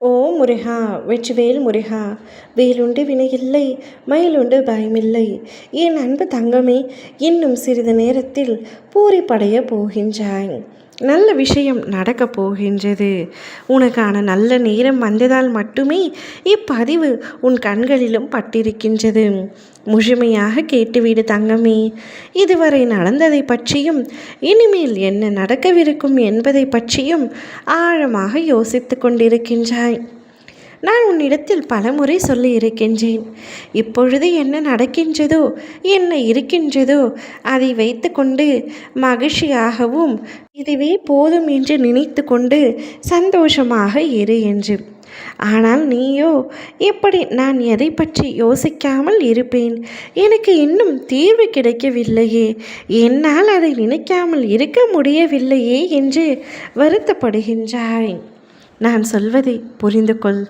ஓ முருகா வெற்றிவேல் முருகா வேலுண்டு வினையில்லை மயிலுண்டு பயமில்லை. என் அன்பு தங்கமே இன்னும் சிறிது நேரத்தில் பூரிப்படைய போகின்றாய். நல்ல விஷயம் நடக்கப் போகின்றது. உனக்கான நல்ல நேரம் வந்ததால் மட்டுமே இப்பதிவு உன் கண்களிலும் பட்டிருக்கின்றது. முழுமையாக கேட்டுவிடு தங்கமே. இதுவரை நடந்ததை பற்றியும் இனிமேல் என்ன நடக்கவிருக்கும் என்பதை பற்றியும் ஆழமாக யோசித்து கொண்டிருக்கின்றாய். நான் உன்னிடத்தில் பலமுறை சொல்லி இருக்கின்றேன். இப்பொழுது என்ன நடக்கின்றதோ என்ன இருக்கின்றதோ அதை வைத்துக்கொண்டு மகிழ்ச்சியாகவும் இதுவே போதும் என்று நினைத்து கொண்டு சந்தோஷமாக இரு என்று. ஆனால் நீயோ எப்படி நான் எதை பற்றி யோசிக்காமல் இருப்பேன்? எனக்கு இன்னும் தீர்வு கிடைக்கவில்லையே. என்னால் அதை நினைக்காமல் இருக்க முடியவில்லையே என்று வருத்தப்படுகின்றாய். நான் சொல்வதை புரிந்து கொள்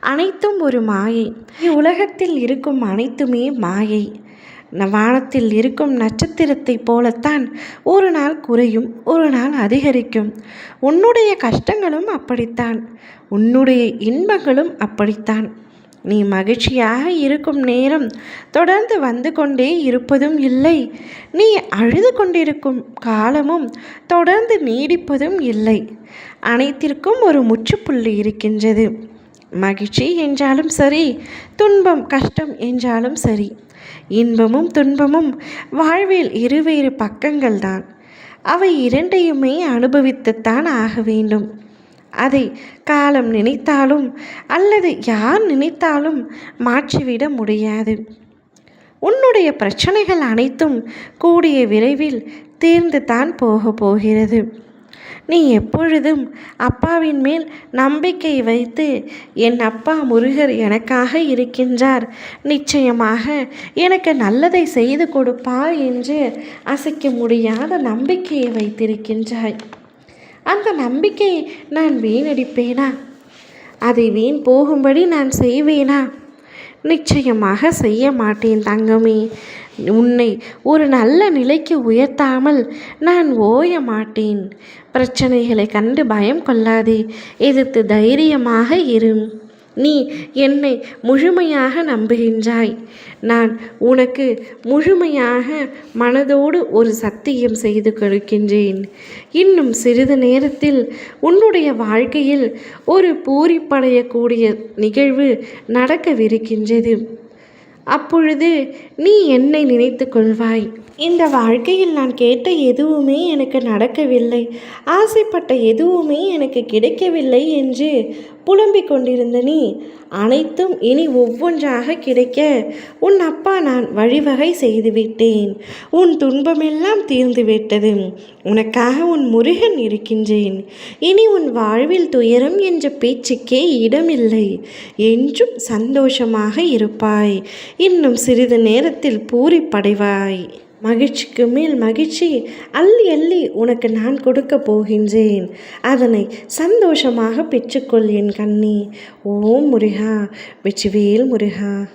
அனைத்தும் ஒரு மாயை. உலகத்தில் இருக்கும் அனைத்துமே மாயை. வானத்தில் இருக்கும் நட்சத்திரத்தைப் போலத்தான் ஒரு நாள் குறையும் ஒரு நாள் அதிகரிக்கும். உன்னுடைய கஷ்டங்களும் அப்படித்தான். உன்னுடைய இன்பங்களும் அப்படித்தான். நீ மகிழ்ச்சியாக இருக்கும் நேரம் தொடர்ந்து வந்து கொண்டே இருப்பதும் இல்லை. நீ அழுது கொண்டிருக்கும் காலமும் தொடர்ந்து நீடிப்பதும் இல்லை. அனைத்திற்கும் ஒரு முற்றுப்புள்ளி இருக்கின்றது. மகிழ்ச்சி என்றாலும் சரி துன்பம் கஷ்டம் என்றாலும் சரி. இன்பமும் துன்பமும் வாழ்வில் இருவேறு பக்கங்கள் தான் அவை இரண்டையுமே அனுபவித்துத்தான் ஆக வேண்டும். அதை காலம் நினைத்தாலும் அல்லது யார் நினைத்தாலும் மாற்றிவிட முடியாது. உன்னுடைய பிரச்சனைகள் அனைத்தும் கூடிய விரைவில் தீர்ந்து தான் போக போகிறது. நீ எப்பொழுதும் அப்பாவின் மேல் நம்பிக்கை வைத்து என் அப்பா முருகர் எனக்காக இருக்கின்றார். நிச்சயமாக எனக்கு நல்லதை செய்து கொடுப்பார் என்று அசைக்க முடியாத நம்பிக்கையை வைத்திருக்கின்றாய். அந்த நம்பிக்கையை நான் வீணடிப்பேனா? அதை வீண் போகும்படி நான் செய்வேனா? நிச்சயமாக செய்ய மாட்டேன் தங்கமே. உன்னை ஒரு நல்ல நிலைக்கு உயர்த்தாமல் நான் ஓய மாட்டேன். பிரச்சனைகளை கண்டு பயம் கொள்ளாதே. எதிர்த்து தைரியமாக இரு. நீ என்னை முழுமையாக நம்புகின்றாய். நான் உனக்கு முழுமையாக மனதோடு ஒரு சத்தியம் செய்து கொடுக்கின்றேன். இன்னும் சிறிது நேரத்தில் உன்னுடைய வாழ்க்கையில் ஒரு பூரிப்படையக்கூடிய நிகழ்வு நடக்கவிருக்கின்றது. அப்பொழுது நீ என்னை நினைத்து கொள்வாய் இந்த வாழ்க்கையில் நான் கேட்ட எதுவுமே எனக்கு நடக்கவில்லை. ஆசைப்பட்ட எதுவுமே எனக்கு கிடைக்கவில்லை என்று புலம்பிக் கொண்டிருந்த நீ அனைத்தும் இனி ஒவ்வொன்றாக கிடைக்க உன் அப்பா நான் வழிவகை செய்துவிட்டேன். உன் துன்பமெல்லாம் தீர்ந்துவிட்டது. உனக்காக உன் முருகன் இருக்கின்றேன். இனி உன் வாழ்வில் துயரம் என்ற பேச்சுக்கே இடமில்லை. என்றும் சந்தோஷமாக இருப்பாய். இன்னும் சிறிது நேரத்தில் பூரிப்படைவாய். மகிழ்ச்சிக்கு மேல் மகிழ்ச்சி அள்ளி அள்ளி உனக்கு நான் கொடுக்க போகின்றேன். அதனை சந்தோஷமாக பெற்றுக்கொள் என் கண்ணி. ஓம் முருகா வெற்றிவேல் முருகா.